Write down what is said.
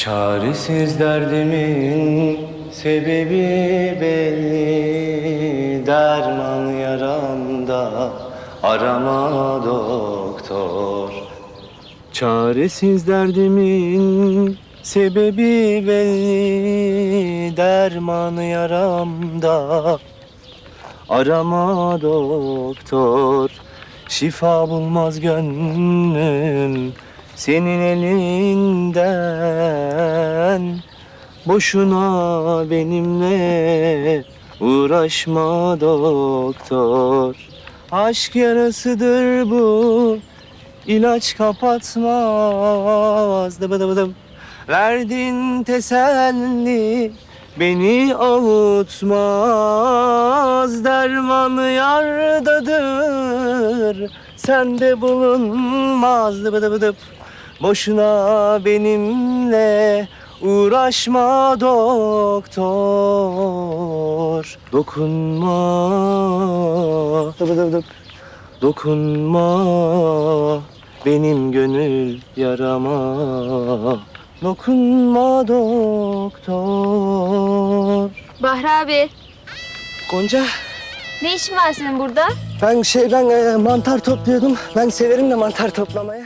Çaresiz derdimin sebebi belli. Derman yaramda arama doktor. Çaresiz derdimin sebebi belli. Derman yaramda arama doktor. Şifa bulmaz gönlüm senin elinden Boşuna benimle uğraşma doktor Aşk yarasıdır bu ilaç kapatmaz dıbı dıbı dıbı. Verdin teselli beni avutmaz Derman yardadır sende bulunmaz dıbı dıbı dıp. Boşuna benimle uğraşma doktor Dokunma dıbı dıbı dıp. Dokunma benim gönül yarama Dokunma doktor Bahri abi, Gonca ne işin var senin burada? ben şey ben e, mantar topluyordum. Ben severim de mantar toplamayı.